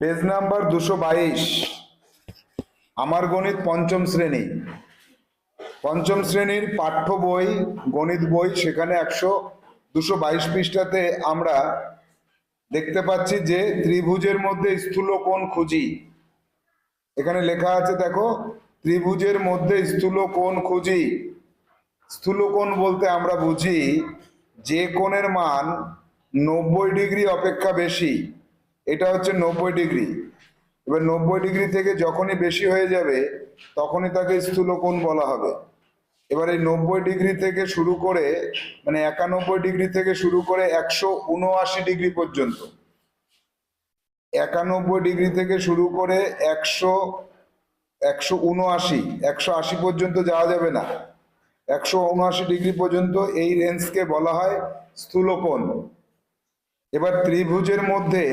Page number দুশো বাইশ। আমার গণিত পঞ্চম শ্রেণি। পঞ্চম শ্রেণির পাঠ্য বই, গণিত বই সেখানে একশো দুশো বাইশ পৃষ্ঠাতে আমরা দেখতে পাচ্ছি যে ত্রিভুজের মধ্যে স্থূল কোণ খুঁজি। এখানে লেখা আছে, দেখো, ত্রিভুজের মধ্যে স্থূল কোণ খুঁজি। স্থূল কোণ বলতে আমরা বুঝি যে কোণের মান নব্বই ডিগ্রি অপেক্ষা বেশি। এটা হচ্ছে নব্বই ডিগ্রি। এবার নব্বই ডিগ্রি থেকে যখনই বেশি হয়ে যাবে, তখনই তাকে স্থূল কোণ বলা হবে। এবার এই নব্বই ডিগ্রি থেকে শুরু করে মানে একানব্বই ডিগ্রি থেকে শুরু করে একশো উনআশি ডিগ্রি পর্যন্ত। একানব্বই ডিগ্রি থেকে শুরু করে একশো একশো উনআশি, একশো আশি পর্যন্ত যাওয়া যাবে না। একশো উনআশি ডিগ্রি পর্যন্ত এই রেঞ্জকে বলা হয় স্থূলকোণ। এবার ত্রিভুজের মধ্যে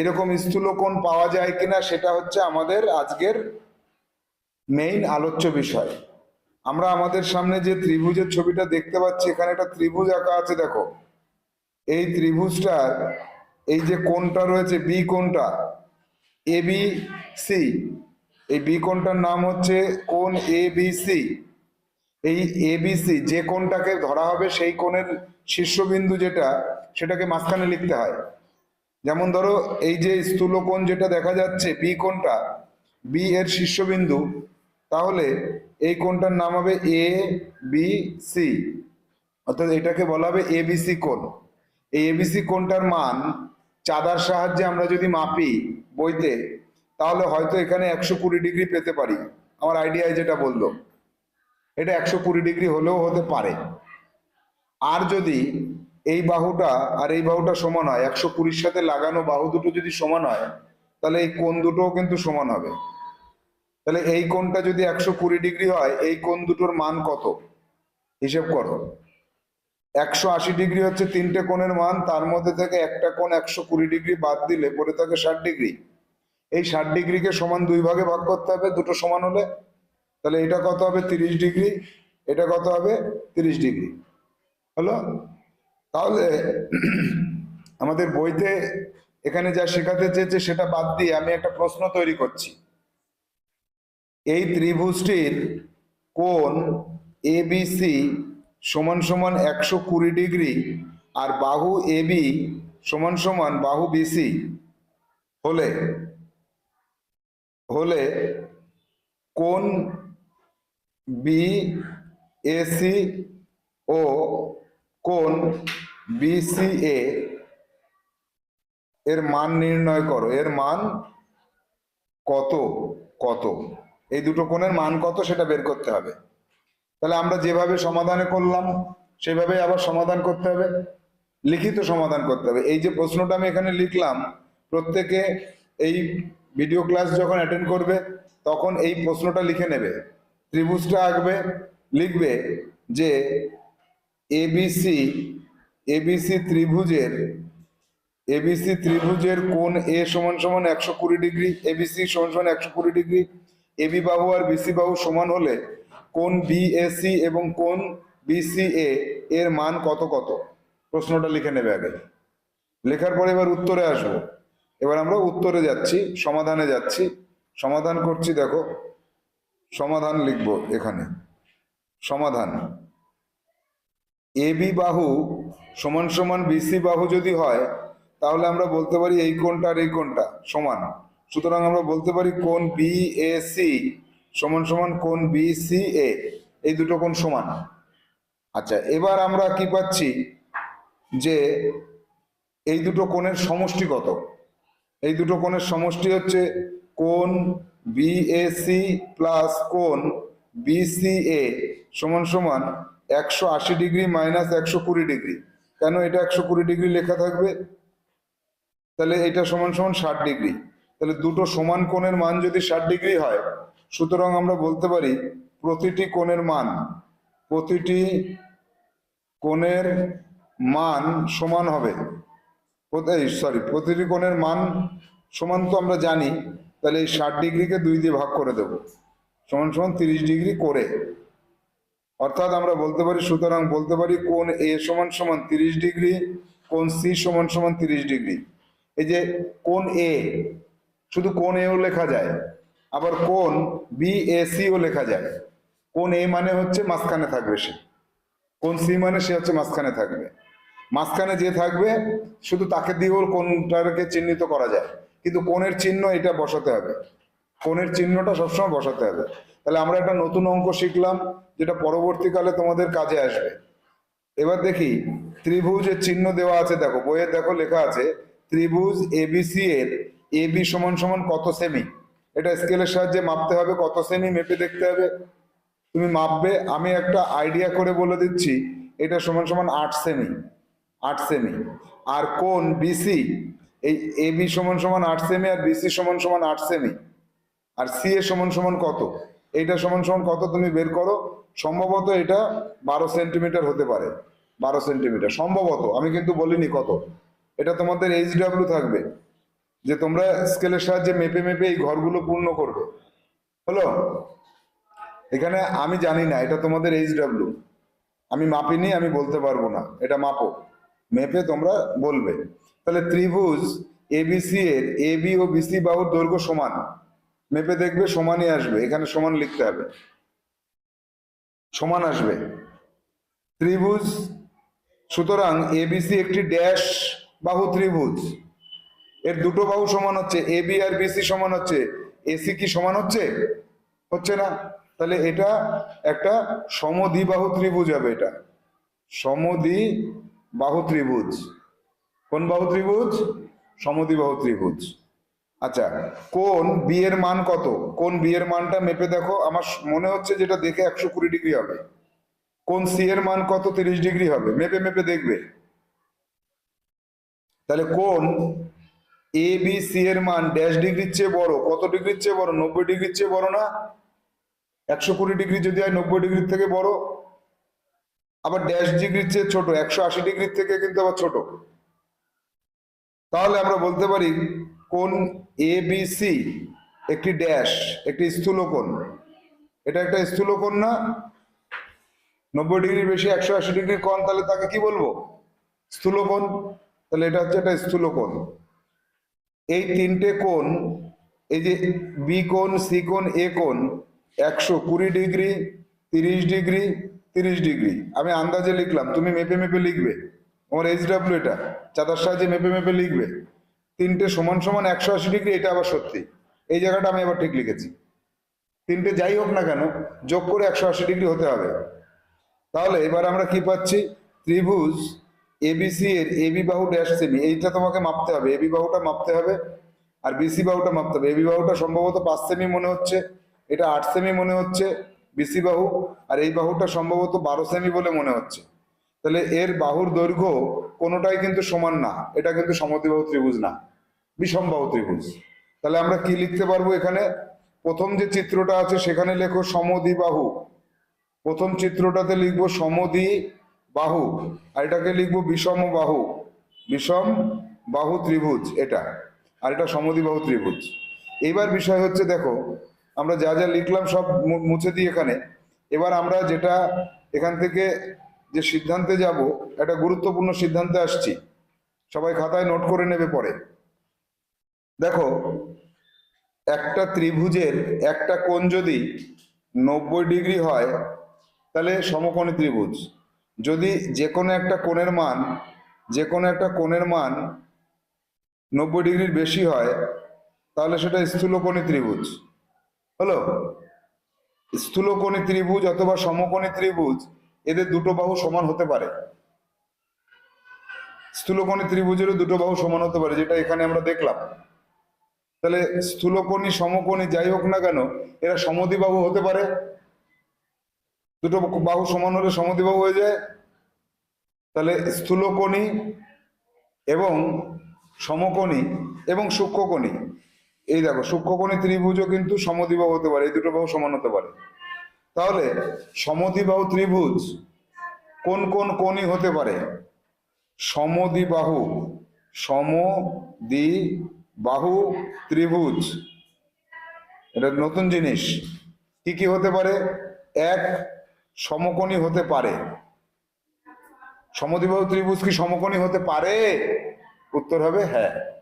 এরকম স্থূলকোণ পাওয়া যায় কিনা সেটা হচ্ছে আমাদের আজকের মেইন আলোচ্য বিষয়। আমরা আমাদের সামনে যে ত্রিভুজের ছবিটা দেখতে পাচ্ছি, এখানে একটা ত্রিভুজ আঁকা আছে, দেখো। এই ত্রিভুজটার এই যে কোণটা রয়েছে বি কোণটা এ বি সি এই বি কোণটার নাম হচ্ছে কোণ এ বি সি এই এবিসি যে কোণটাকে ধরা হবে সেই কোণের শীর্ষবিন্দু যেটা, সেটাকে মাঝখানে লিখতে হয়। যেমন ধরো, এই যে স্থূল কোণ যেটা দেখা যাচ্ছে বি কোণটা বি এর শীর্ষবিন্দু, তাহলে এই কোণটার নাম হবে এ বি সি অর্থাৎ এটাকে বলা হবে এবিসি কোণ। এই এবিসি কোণটার মান চাঁদার সাহায্যে আমরা যদি মাপি বইতে, তাহলে হয়তো এখানে একশো কুড়ি ডিগ্রি পেতে পারি। আমার আইডিয়ায় যেটা বলল। এটা একশো কুড়ি ডিগ্রি হলেও হতে পারে। আর যদি এই বাহুটা, আর এই বাহুটা সমান হয়, একশো কুড়ির সাথে লাগানো বাহু দুটো যদি সমান হয়, তাহলে এই কোণ দুটোও কিন্তু সমান হবে। তাহলে এই কোণটা যদি একশো কুড়ি ডিগ্রি হয়, এই কোণ দুটোর মান কত? হিসেব করো। একশো আশি ডিগ্রি হচ্ছে তিনটে কোণের মান, তার মধ্যে থেকে একটা কোণ একশো কুড়ি ডিগ্রি বাদ দিলে পরে থাকে ষাট ডিগ্রি। এই ষাট ডিগ্রিকে সমান দুই ভাগে ভাগ করতে হবে, দুটো সমান হলে তাহলে এটা কত হবে তিরিশ ডিগ্রি? এটা কত হবে তিরিশ ডিগ্রি। হলো? তাহলে আমাদের বইতে এখানে যা শেখাতে চেয়েছে সেটা বাদ দিয়ে আমি একটা প্রশ্ন তৈরি করছি। এই ত্রিভুজটির কোণ এবিসি সমান সমান একশো কুড়ি ডিগ্রি আর বাহু এবি সমান সমান বাহু বিসি হলে হলে কোন বি এসি ও কোন বিসিএ এর মান নির্ণয় করো। এর মান কত? কত? এই দুটো কোণের মান কত সেটা বের করতে হবে। তাহলে আমরা যেভাবে সমাধানে করলাম সেভাবে আবার সমাধান করতে হবে, লিখিত সমাধান করতে হবে। এই যে প্রশ্নটা আমি এখানে লিখলাম, প্রত্যেকে এই ভিডিও ক্লাস যখন অ্যাটেন্ড করবে, তখন এই প্রশ্নটা লিখে নেবে। ত্রিভুজটা আঁকবে, লিখবে যে এবিসি এবিসি ত্রিভুজের এবিসি ত্রিভুজের কোণ এ সমান সমান একশো কুড়ি ডিগ্রি এবিসি সমান সমান একশো কুড়ি ডিগ্রি এবি বাহু আর বিসি বাহু সমান হলে কোন বিএসি এবং কোন বিসিএ এর মান কত কত? প্রশ্নটা লিখে নেবে আগে। লেখার পরে এবার উত্তরে আসব। এবার আমরা উত্তরে যাচ্ছি, সমাধানে যাচ্ছি। সমাধান করছি, দেখো সমাধান লিখব এখানে। সমাধান। এবি বাহু সমান সমান বিসি বাহু যদি হয়, তাহলে আমরা বলতে পারি এই কোণটা আর এই কোণটা সমান। সুতরাং আমরা বলতে পারি কোণ বি এ সি সমান সমান কোণ বি সি এ এই দুটো কোণ সমান। আচ্ছা এবার আমরা কি পাচ্ছি? যে এই দুটো কোণের সমষ্টি কত? এই দুটো কোণের সমষ্টি হচ্ছে কোণ বিএসি প্লাস কোণ বিসিএ সমান সমান একশো আশি ডিগ্রি মাইনাস একশো কুড়ি ডিগ্রি। কেন এটা একশো কুড়ি ডিগ্রি লেখা থাকবে? তাহলে এটা সমান সমান ষাট ডিগ্রি। তাহলে দুটো সমান কোণের মান যদি ষাট ডিগ্রি হয়, সুতরাং আমরা বলতে পারি প্রতিটি কোণের মান, প্রতিটি কোণের মান সমান হবে। সরি প্রতিটি কোণের মান সমান তো আমরা জানি তাহলে এই ষাট ডিগ্রিকে দুই দিয়ে ভাগ করে দেব। সমান সমান তিরিশ ডিগ্রি করে। অর্থাৎ আমরা বলতে পারি, সুতরাং বলতে পারি কোন এ সমান সমান তিরিশ ডিগ্রি, কোন সি সমান সমান তিরিশ ডিগ্রি। এই যে কোন এ, শুধু কোন এও লেখা যায়, আবার কোন বি, এ, সিও লেখা যায়। কোন এ মানে হচ্ছে মাঝখানে থাকবে সে। কোন সি মানে সে হচ্ছে মাঝখানে থাকবে। মাঝখানে যে থাকবে, শুধু তাকে দিয়েও কোনটাকে চিহ্নিত করা যায়। কিন্তু কোণের চিহ্ন এটা বসাতে হবে। কোণের চিহ্নটা সবসময় বসাতে হবে। তাহলে আমরা একটা নতুন অঙ্ক শিখলাম, যেটা পরবর্তীকালে তোমাদের কাজে আসবে। এবার দেখি ত্রিভুজের চিহ্ন দেওয়া আছে, দেখো বইয়ে দেখো লেখা আছে, ত্রিভুজ এবিসি এর এ বি সমান সমান কত সেমি? এটা স্কেলের সাহায্যে মাপতে হবে, কত সেমি মেপে দেখতে হবে। তুমি মাপবে, আমি একটা আইডিয়া করে বলে দিচ্ছি, এটা সমান সমান আট সেমি আট সেমি। আর কোন বিসি এই এ বি সমান সমান আট সেমি আর বিসি সমান সমান আট সেমি আর সি এ সমান সমান কত? এইটা সমান সমান কত তুমি বের করো? সম্ভবত এটা বারো সেন্টিমিটার হতে পারে, বারো সেন্টিমিটার সম্ভবত, আমি কিন্তু বলিনি কত। এটা তোমাদের এইচ ডাব্লিউ থাকবে, যে তোমরা স্কেলের সাহায্যে মেপে মেপে এই ঘরগুলো পূর্ণ করবে। হলো? এখানে আমি জানি না, এটা তোমাদের এইচ ডাব্লিউ আমি মাপিনি, আমি বলতে পারব না। এটা মাপো। মেপে তোমরা বলবে। তাহলে ত্রিভুজ এবিসি এর এ বি ও বিসি বাহুর দৈর্ঘ্য সমান। মেপে দেখবে সমানই আসবে, এখানে সমান লিখতে হবে। সমান আসবে। ত্রিভুজ, সুতরাং এবিসি একটি ড্যাশ বাহু ত্রিভুজ। এর দুটো বাহু সমান হচ্ছে, এ বি আর বিসি সমান হচ্ছে এসি কি সমান হচ্ছে? হচ্ছে না। তাহলে এটা একটা সমদ্বিবাহু ত্রিভুজ হবে এটা। সমদ্বি বাহু ত্রিভুজ। কোন বাহু ত্রিভুজ? সমদ্বিবাহু ত্রিভুজ। আচ্ছা কোন বি এর মান কত? কোন বি এর মানটা মেপে দেখো। আমার মনে হচ্ছে যেটা দেখে একশো কুড়ি ডিগ্রি হবে। কোন সি এর মান কত? তিরিশ ডিগ্রি হবে। মেপে মেপে দেখবে। তাহলে কোন এ বি সি এর মান ড্যাশ ডিগ্রির চেয়ে বড়? কত ডিগ্রির চেয়ে বড়? নব্বই ডিগ্রির চেয়ে বড় না? একশো কুড়ি ডিগ্রি যদি হয় নব্বই ডিগ্রির থেকে বড়। আবার ড্যাশ ডিগ্রির চেয়ে ছোট। একশো আশি ডিগ্রির থেকে কিন্তু আবার ছোট। তাহলে আমরা বলতে পারি কোন এ বি সি একটি ড্যাশ একটি স্থূলকোণ। এটা একটা স্থূলকোণ না? নব্বই ডিগ্রির বেশি, একশো আশি ডিগ্রি কম তাহলে তাকে কি বলব? স্থূলকোণ। তাহলে এটা হচ্ছে একটা স্থূলকোণ। এই তিনটে কোণ, এই যে বি কোণ সি কোণ এ কোণ, একশো কুড়ি ডিগ্রি, তিরিশ ডিগ্রি তিরিশ ডিগ্রি। আমি আন্দাজে লিখলাম, তুমি মেপে মেপে লিখবে। আমার এইচ ডাব্লিউ এটা। চাঁদার সাহায্যে মেপে মেপে লিখবে। তিনটে সমান সমান একশো আশি ডিগ্রি, এটা আবার সত্যি। এই জায়গাটা আমি আবার ঠিক লিখেছি। তিনটে যাই হোক না কেন, যোগ করে একশো আশি ডিগ্রি হতে হবে। তাহলে এবার আমরা কি পাচ্ছি? ত্রিভুজ এবিসি এর এবি বাহু ড্যাশ সেমি এইটা তোমাকে মাপতে হবে। এবি বাহুটা মাপতে হবে আর বিসি বাহুটা মাপতে হবে। এবি বাহুটা সম্ভবত পাঁচ সেমি মনে হচ্ছে। এটা আট সেমি মনে হচ্ছে। বিসি বাহু আর এই বাহুটা সম্ভবত বারো সেমি বলে মনে হচ্ছে। তাহলে এর বাহুর দৈর্ঘ্য কোনোটাই কিন্তু সমান না, এটা কিন্তু সমদ্বিবাহু ত্রিভুজ না, বিষমবাহু ত্রিভুজ। তাহলে আমরা কি লিখতে পারব এখানে? প্রথম যে চিত্রটা আছে সেখানে লেখো সমদ্বিবাহু। প্রথম চিত্রটাতে লিখব সমদ্বি বাহু আর এটাকে লিখব বিষম বাহু বিষম বাহু ত্রিভুজ এটা, আর এটা সমদ্বিবাহু ত্রিভুজ। এইবার বিষয় হচ্ছে দেখো, আমরা যা যা লিখলাম সব মুছে দিই এখানে। এবার আমরা যেটা এখান থেকে যে সিদ্ধান্তে যাব, একটা গুরুত্বপূর্ণ সিদ্ধান্তে আসছি। সবাই খাতায় নোট করে নেবে পরে। দেখো, একটা ত্রিভুজের একটা কোণ যদি নব্বই ডিগ্রি হয়, তাহলে সমকোণী ত্রিভুজ। যদি যে কোনো একটা কোণের মান যে কোনো একটা কোণের মান নব্বই ডিগ্রির বেশি হয়, তাহলে সেটা স্থূলকোণী ত্রিভুজ। হলো? স্থূলকোণী ত্রিভুজ অথবা সমকোণী ত্রিভুজ এদের দুটো বাহু সমান হতে পারে। স্থূলকোণী ত্রিভুজেরও দুটো বাহু সমান হতে পারে, যেটা এখানে আমরা দেখলাম। তাহলে স্থূলকোণী, সমকোণী যাই হোক না কেন, এরা সমদ্বিবাহু হতে পারে। দুটো বাহু সমান হলে সমদ্বিবাহু হয়ে যায়। তাহলে স্থূলকোণী এবং সমকোণী এবং সূক্ষ্মকোণী। এই দেখো, সূক্ষ্মকোণী ত্রিভুজও কিন্তু সমদ্বিবাহু হতে পারে, এই দুটো বাহু সমান হতে পারে। তাহলে সমদ্বিবাহু ত্রিভুজ কোন কোন কোণই হতে পারে? সমদ্বিবাহু সমদ্বিবাহু ত্রিভুজ। এটা নতুন জিনিস। কি কি হতে পারে? এক সমকোণী হতে পারে। সমদ্বিবাহু ত্রিভুজ কি সমকোণী হতে পারে? উত্তর হবে হ্যাঁ।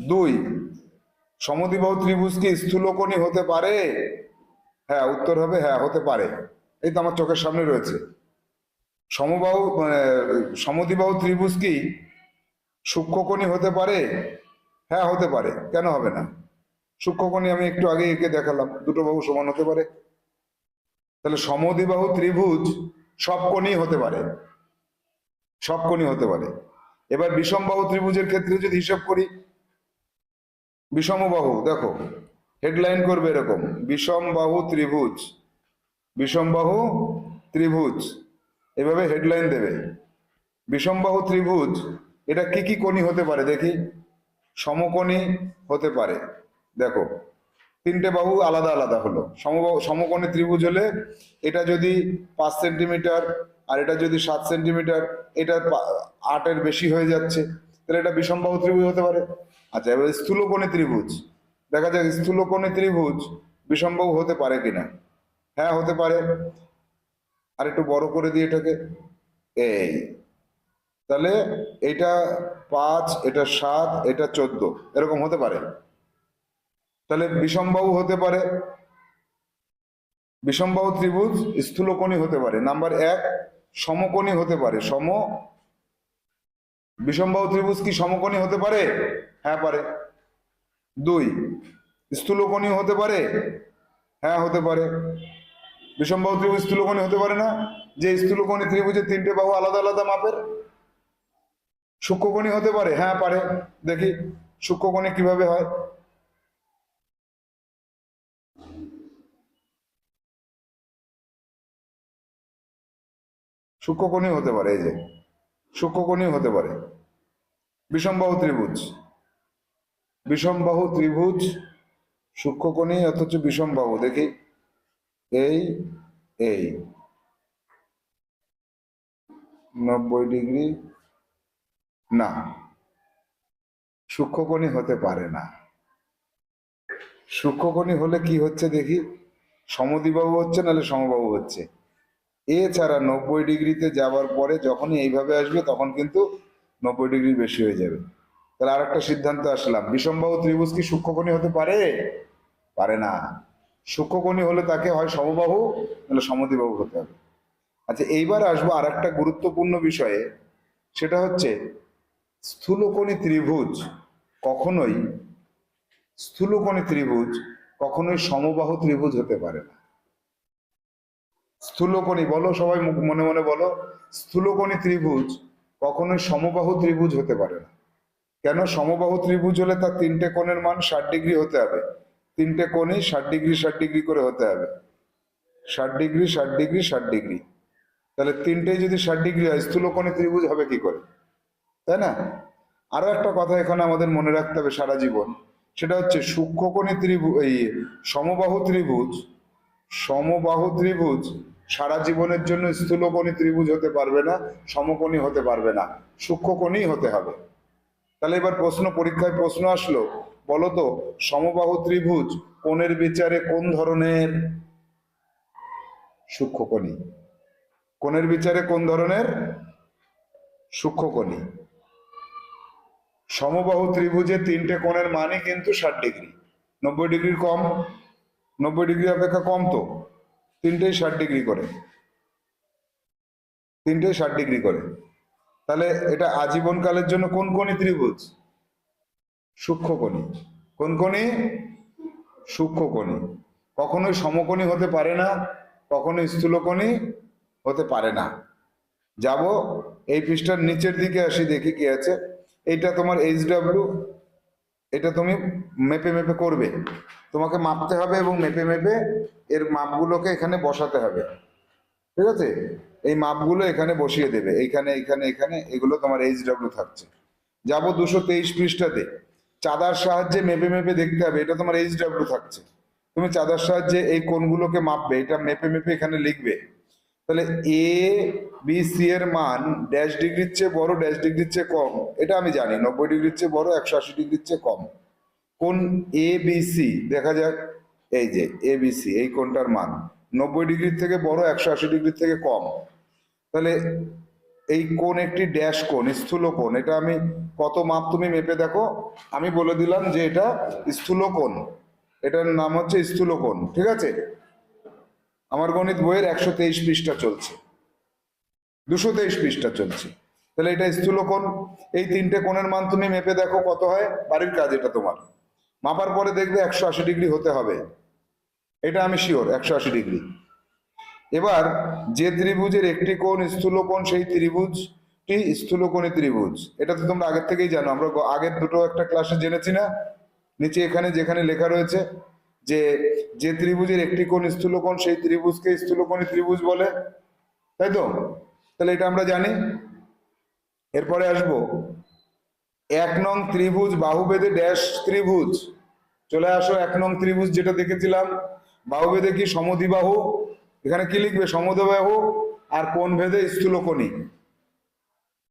দুই, সমদ্বিবাহু ত্রিভুজ কি স্থূলকোণী হতে পারে? হ্যাঁ উত্তর হবে হ্যাঁ হতে পারে। এই তো আমার চোখের সামনে রয়েছে। সমবাহু মানে সমদ্বিবাহু ত্রিভুজ কি? সূক্ষ্মকোণী হতে পারে? হ্যাঁ হতে পারে। কেন হবে না? সূক্ষ্মকোণী আমি একটু আগে এঁকে দেখালাম। দুটো বাহু সমান হতে পারে। তাহলে সমদ্বিবাহু ত্রিভুজ সব কোণই হতে পারে। সব কোণই হতে পারে। এবার বিষমবাহু ত্রিভুজের ক্ষেত্রে যদি হিসাব করি, বিষমবাহু, দেখো হেডলাইন করবে এরকম বিষমবাহু ত্রিভুজ বিষমবাহু ত্রিভুজ, এভাবে হেডলাইন দেবে। বিষমবাহু ত্রিভুজ, এটা কি কি কোণী হতে পারে দেখি? সমকোণী হতে পারে। দেখো, তিনটে বাহু আলাদা আলাদা হলো। সমকোণী ত্রিভুজ হলে এটা যদি পাঁচ সেন্টিমিটার আর এটা যদি সাত সেন্টিমিটার, এটা আটের বেশি হয়ে যাচ্ছে, তাহলে এটা বিষমবাহু ত্রিভুজ হতে পারে। আচ্ছা এবার স্থূলকোণী ত্রিভুজ। দেখা যাক স্থূলকোণী ত্রিভুজ বিষমবাহু হতে পারে কিনা। হ্যাঁ হতে পারে। আর একটু বড় করে দিই এটাকে। এই। তাহলে এটা পাঁচ, এটা সাত, এটা চোদ্দ, এরকম হতে পারে। তাহলে বিষমবাহু হতে পারে। বিষমবাহু ত্রিভুজ স্থূলকোণী হতে পারে। নাম্বার এক, সমকোণী হতে পারে। সম বিষমবাহু ত্রিভুজ কি সমকোণী হতে পারে? হ্যাঁ পারে। দুই স্থূলকোণী হতে পারে? হ্যাঁ হতে পারে। বিষমবাহু ত্রিভুজ স্থূলকোণী হতে পারে না? যে স্থূলকোণী ত্রিভুজের তিনটে বাহু আলাদা আলাদা মাপের? সূক্ষ্মকোণী হতে পারে? হ্যাঁ পারে। দেখি সূক্ষ্মকোণী কীভাবে হয়। সূক্ষ্মকোণী হতে পারে, এই যে। সূক্ষ্মকোণী হতে পারে। বিষমবাহু ত্রিভুজ। বিষমবাহু ত্রিভুজ সূক্ষ্মকোণী অথচ বিষমবাহু দেখি। এই এই। নব্বই ডিগ্রি? না। সূক্ষ্মকোণী হতে পারে না। সূক্ষ্মকোণী হলে কি হচ্ছে দেখি? সমদ্বিবাহু হচ্ছে নাহলে সমবাহু হচ্ছে। এছাড়া নব্বই ডিগ্রিতে যাওয়ার পরে যখনই এইভাবে আসবে তখন কিন্তু নব্বই ডিগ্রি বেশি হয়ে যাবে। তাহলে আর একটা সিদ্ধান্ত আসলাম। বিষমবাহু ত্রিভুজ কি সূক্ষ্মকোণী হতে পারে? পারে না। সূক্ষ্মকোণী হলে তাকে হয় সমবাহু, নাহলে সমদ্বিবাহু হতে হবে। আচ্ছা এইবার আসব আর একটা গুরুত্বপূর্ণ বিষয়ে। সেটা হচ্ছে, স্থূলকোণী ত্রিভুজ কখনোই, স্থূলকোণী ত্রিভুজ কখনোই সমবাহু ত্রিভুজ হতে পারে না। স্থূলকোণী, বলো সবাই মনে মনে বলো, স্থূলকোণী ত্রিভুজ কখনোই সমবাহু ত্রিভুজ হতে পারে না। কেন? সমবাহু ত্রিভুজ হলে তার তিনটে কোণের মান ষাট ডিগ্রি হতে হবে। তিনটে কোণই ষাট ডিগ্রি ষাট ডিগ্রি করে হতে হবে। ষাট ডিগ্রি ষাট ডিগ্রি ষাট ডিগ্রি। তাহলে তিনটেই যদি ষাট ডিগ্রি হয় স্থূলকোণী ত্রিভুজ হবে কি করে? তাই না? আরও একটা কথা এখানে আমাদের মনে রাখতে হবে সারা জীবন। সেটা হচ্ছে সূক্ষ্মকোণী ত্রিভুজ এই সমবাহু ত্রিভুজ সমবাহু ত্রিভুজ সারা জীবনের জন্য স্থূলকোণী ত্রিভুজ হতে পারবে না, সমকোণী হতে পারবে না। সূক্ষ্মকোণী হতে হবে। তাহলে এবার প্রশ্ন, পরীক্ষায় প্রশ্ন আসলো বলো তো সমবাহু ত্রিভুজ কোণের বিচারে কোন ধরনের সূক্ষ্মকোণী? কোণের বিচারে কোন ধরনের সূক্ষ্মকোণী? সমবাহু ত্রিভুজের তিনটে কোণের মানে কিন্তু ষাট ডিগ্রি। নব্বই ডিগ্রির কম, নব্বই ডিগ্রি অপেক্ষা কম তো। তিনটেই ষাট ডিগ্রি করে। তিনটেই ষাট ডিগ্রি করে। তাহলে এটা আজীবনকালের জন্য কোন কোণী ত্রিভুজ? সূক্ষ্মকোণী কোন কোণী? সূক্ষ্মকোণী কখনোই সমকোণী হতে পারে না, কখনোই স্থূলকোণী হতে পারে না। যাব, এই পৃষ্ঠার নিচের দিকে আসি, দেখি কি আছে। এটা তোমার এইচ ডাব্লিউ এটা তুমি মেপে মেপে করবে। তোমাকে মাপতে হবে এবং মেপে মেপে এর মাপগুলোকে এখানে বসাতে হবে। ঠিক আছে? এই মাপগুলো এখানে বসিয়ে দেবে। এইখানে এইখানে এখানে এগুলো তোমার এইচ ডাব্লিউ থাকছে। যাব দুশো তেইশ পৃষ্ঠাতে। চাঁদার সাহায্যে মেপে মেপে দেখতে হবে, এটা তোমার এইচ ডাব্লিউ থাকছে। তুমি চাঁদার সাহায্যে এই কোনগুলোকে মাপবে, এটা মেপে মেপে এখানে লিখবে। তাহলে এ বি সি এর মান ড্যাশ ডিগ্রির চেয়ে বড় ড্যাশ ডিগ্রির চেয়ে কম, এটা আমি জানি, নব্বই ডিগ্রির চেয়ে বড়, একশো আশি ডিগ্রির চেয়ে কম। কোন এ বি সি দেখা যাক, এই যে এ বি সি এই কোনটার মান, নব্বই ডিগ্রির থেকে বড়, একশো আশি ডিগ্রির থেকে কম। তাহলে এই কোন একটি ড্যাশ কোণ, স্থূল কোণ। এটা আমি কত মাপ তুমি মেপে দেখো? আমি বলে দিলাম যে এটা স্থূলকোণ এটার নাম হচ্ছে স্থূলকোণ ঠিক আছে? আমার গণিত বইয়ের একশো তেইশ পৃষ্ঠা চলছে। দুশো তেইশ পৃষ্ঠা চলছে। তাহলে এটা স্থূলকোণ এই তিনটে কোণের মান তুমি মেপে দেখো কত হয়? বাড়ির কাজ এটা তোমার। মাপার পরে দেখবে একশো আশি ডিগ্রি হতে হবে। এটা আমি শিওর একশো আশি ডিগ্রি। এবার যে ত্রিভুজের একটি কোণ স্থূলকোণ সেই ত্রিভুজটি স্থূলকোণী ত্রিভুজ। এটা তো তোমরা আগের থেকেই জানো, আমরা আগের দুটো একটা ক্লাসে জেনেছি না? নিচে এখানে যেখানে লেখা রয়েছে যে যে ত্রিভুজের একটি কোণ স্থূলকোণ সেই ত্রিভুজকে স্থূলকোণী ত্রিভুজ বলে। তাই তো? তাহলে এটা আমরা জানি। এরপরে আসব। এক নং ত্রিভুজ বাহুবেদে ড্যাশ ত্রিভুজ। চলে আসো এক নং ত্রিভুজ যেটা দেখেছিলাম। বাহুবেদে কি সমদ্বিবাহু? এখানে কি লিখবে? সমদ্বিবাহু আর কোন ভেদে স্থূলকোণী।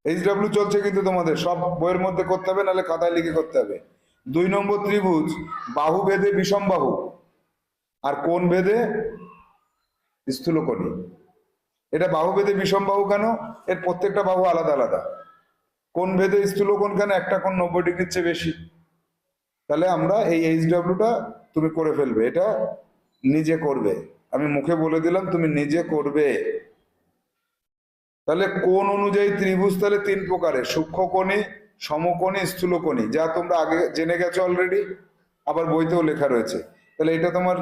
এইচ ডাব্লিউ চলছে কিন্তু তোমাদের, সব বইয়ের মধ্যে করতে হবে, নাহলে খাতায় লিখে করতে হবে। দুই নম্বর ত্রিভুজ, বাহু ভেদে বিষম বাহু আর কোন ভেদে স্থূলকোণী। এটা বাহু ভেদে বিষম বাহু কেন? এর প্রত্যেকটা বাহু আলাদা আলাদা। কোন ভেদে স্থূলকোণ কেন? একটা কোণ নব্বই ডিগ্রির চেয়ে বেশি। তাহলে আমরা এই এইচ ডাব্লিউটা তুমি করে ফেলবে, এটা নিজে করবে। আমি মুখে বলে দিলাম, তুমি নিজে করবে। তাহলে কোন অনুযায়ী ত্রিভুজ? তাহলে তিন প্রকারের, সূক্ষ্মকোণী, সমকোণী, স্থূলকোণী। যা তোমরা আগে জেনে গেছো অলরেডি আবার বইতেও লেখা রয়েছে। তাহলে এটা তোমার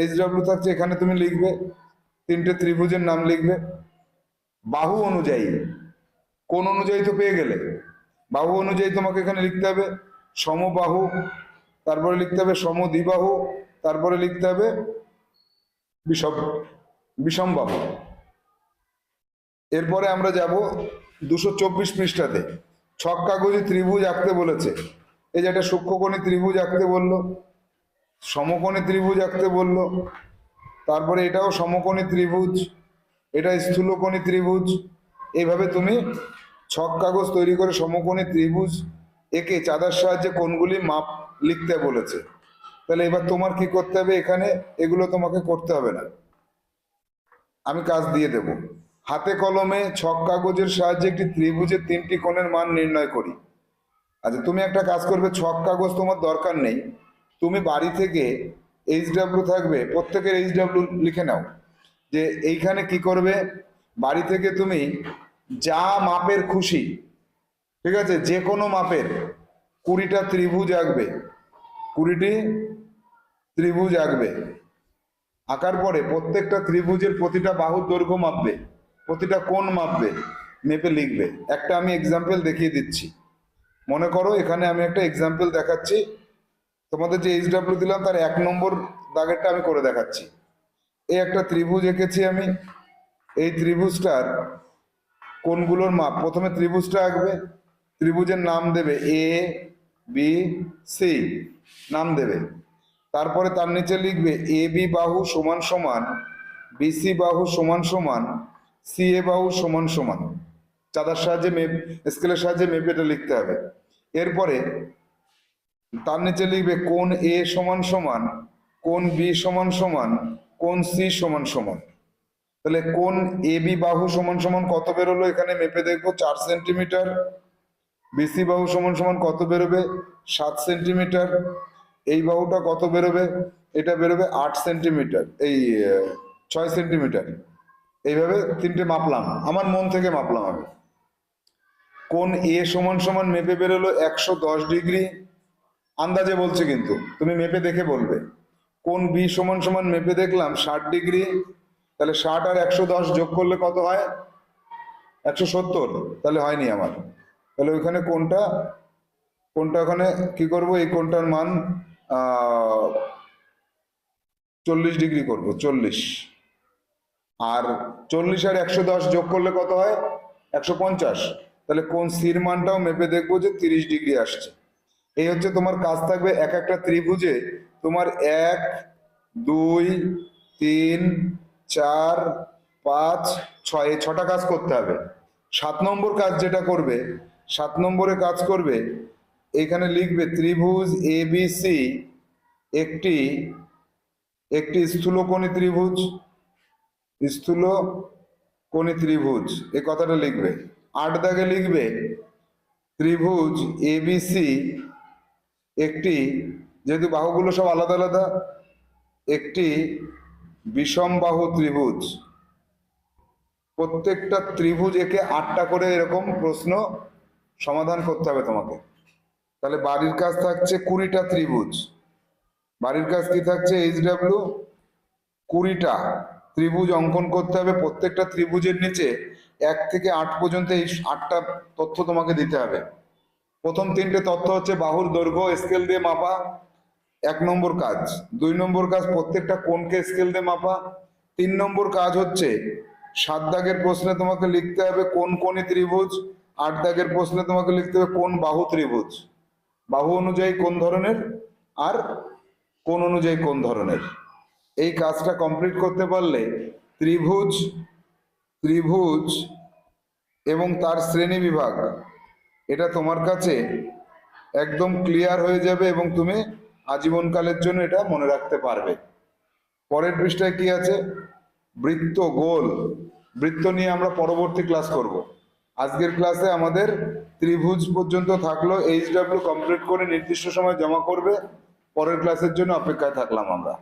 এইচ ডাব্লিউ থাকছে, এখানে তুমি লিখবে, তিনটে ত্রিভুজের নাম লিখবে। বাহু অনুযায়ী, কোন অনুযায়ী তো পেয়ে গেলে। বাহু অনুযায়ী তোমাকে এখানে লিখতে হবে, সমবাহু, তারপরে লিখতে হবে সমদ্বিবাহু, তারপরে লিখতে হবে বিষম বিষমবাহু এরপরে আমরা যাব দুশো চব্বিশ পৃষ্ঠাতে। ছক কাগজে ত্রিভুজ আঁকতে বলেছে। এই যে একটা সূক্ষ্মকোণী ত্রিভুজ আঁকতে বলল, সমকোণী ত্রিভুজ আঁকতে বলল, তারপরে এটাও সমকোণী ত্রিভুজ, এটা স্থূলকোণী ত্রিভুজ। এইভাবে তুমি ছক কাগজ তৈরি করে সমকোণী ত্রিভুজ একে চাঁদার সাহায্যে কোনগুলি মাপ লিখতে বলেছে। তাহলে এবার তোমার কি করতে হবে? এখানে এগুলো তোমাকে করতে হবে না। আমি কাজ দিয়ে দেব। হাতে কলমে ছক কাগজের সাহায্যে একটি ত্রিভুজের তিনটি কোণের মান নির্ণয় করি। আচ্ছা তুমি একটা কাজ করবে, ছক কাগজ তোমার দরকার নেই। তুমি বাড়ি থেকে এইচ ডাব্লিউ থাকবে, প্রত্যেকের এইচ ডাব্লিউ লিখে নাও। যে এইখানে কি করবে? বাড়ি থেকে তুমি যা মাপের খুশি, ঠিক আছে? যে কোনো মাপের কুড়িটা ত্রিভুজ আঁকবে। কুড়িটি ত্রিভুজ আঁকবে। আঁকার পরে প্রত্যেকটা ত্রিভুজের প্রতিটা বাহুর দৈর্ঘ্য মাপবে, প্রতিটা কোণ মাপবে, মেপে লিখবে। একটা আমি এক্সাম্পল দেখিয়ে দিচ্ছি। মনে করো এখানে আমি একটা এক্সাম্পল দেখাচ্ছি। তোমাদের যে এইচ ডাব্লিউ দিলাম, তার এক নম্বর দাগেরটা আমি করে দেখাচ্ছি। এই একটা ত্রিভুজ এঁকেছি আমি। এই ত্রিভুজটার কোনগুলোর মাপ, প্রথমে ত্রিভুজটা আঁকবে, ত্রিভুজের নাম দেবে এ বি সি নাম দেবে। তারপরে তার নিচে লিখবে এ বি বাহু সমান সমান বিসি বাহু সমান সমান, সি এ বাহু সমান সমান। চাঁদার সাহায্যে মেপ, স্কেলের সাহায্যে মেপে এটা লিখতে হবে। এরপরে তার নিচে লিখবে কোন এ সমান সমান, কোন বি সমান সমান, কোন সি সমান সমান। তাহলে কোন এ বি বাহু সমান সমান কত বেরোলো? এখানে মেপে দেখব চার সেন্টিমিটার। বিসি বাহু সমান সমান কত বেরোবে? সাত সেন্টিমিটার। এই বাহুটা কত বেরোবে? এটা বেরোবে আট সেন্টিমিটার। এই ছয় সেন্টিমিটার। এইভাবে তিনটে মাপলাম। আমার মন থেকে মাপলাম আমি। কোন এ সমান সমান মেপে বেরোলো একশো দশ ডিগ্রি? আন্দাজে বলছে কিন্তু, তুমি মেপে দেখে বলবে। কোন বি সমান সমান মেপে দেখলাম ষাট ডিগ্রি? তাহলে ষাট আর একশো দশ যোগ করলে কত হয়? একশো সত্তর। তাহলে হয়নি আমার। তাহলে ওইখানে কোনটা? কোনটা ওখানে কি করব? এই কোনটার মান চল্লিশ ডিগ্রি করব, চল্লিশ। আর চল্লিশ আর একশো দশ যোগ করলে কত হয়? একশো পঞ্চাশ। তাহলে কোন সির মানটাও মেপে দেখব যে তিরিশ ডিগ্রি আসছে। এই হচ্ছে তোমার কাজ থাকবে এক একটা ত্রিভুজে তোমার এক, দুই, তিন, চার, পাঁচ, ছয় ছটা কাজ করতে হবে। সাত নম্বর কাজ যেটা করবে, সাত নম্বরে কাজ করবে এইখানে লিখবে ত্রিভুজ এ সি একটি একটি স্থূলকোণী ত্রিভুজ স্থূল কোণী ত্রিভুজ এই কথাটা লিখবে। আট দাগে লিখবে, ত্রিভুজ এবিসি একটি, যেহেতু বাহুগুলো সব আলাদা আলাদা, একটি বিষমবাহু ত্রিভুজ। প্রত্যেকটা ত্রিভুজ একে আটটা করে এরকম প্রশ্ন সমাধান করতে হবে তোমাকে। তাহলে বাড়ির কাজ থাকছে কুড়িটা ত্রিভুজ। বাড়ির কাজ কি থাকছে এইচ ডাব্লিউ কুড়িটা ত্রিভুজ অঙ্কন করতে হবে। প্রত্যেকটা ত্রিভুজের নিচে এক থেকে আট পর্যন্ত এই আটটা তথ্য তোমাকে দিতে হবে। প্রথম তিনটে তথ্য হচ্ছে বাহুর দৈর্ঘ্য, স্কেল দিয়ে মাপা, এক নম্বর কাজ। দুই নম্বর কাজ, প্রত্যেকটা কোনকে স্কেল দিয়ে মাপা। তিন নম্বর কাজ হচ্ছে সাত দাগের প্রশ্নে তোমাকে লিখতে হবে কোন কোণে ত্রিভুজ, আট দাগের প্রশ্নে তোমাকে লিখতে হবে কোন বাহু ত্রিভুজ। বাহু অনুযায়ী কোন ধরনের আর কোন অনুযায়ী কোন ধরনের? এই কাজটা কমপ্লিট করতে পারলে ত্রিভুজ ত্রিভুজ এবং তার শ্রেণি বিভাগ, এটা তোমার কাছে একদম ক্লিয়ার হয়ে যাবে এবং তুমি আজীবনকালের জন্য এটা মনে রাখতে পারবে। পরের পৃষ্ঠায় কি আছে? বৃত্ত গোল। বৃত্ত নিয়ে আমরা পরবর্তী ক্লাস করব। আজকের ক্লাসে আমাদের ত্রিভুজ পর্যন্ত থাকল এইচ ডাব্লিউ কমপ্লিট করে নির্দিষ্ট সময় জমা করবে, পরের ক্লাসের জন্য অপেক্ষায় থাকলাম আমরা।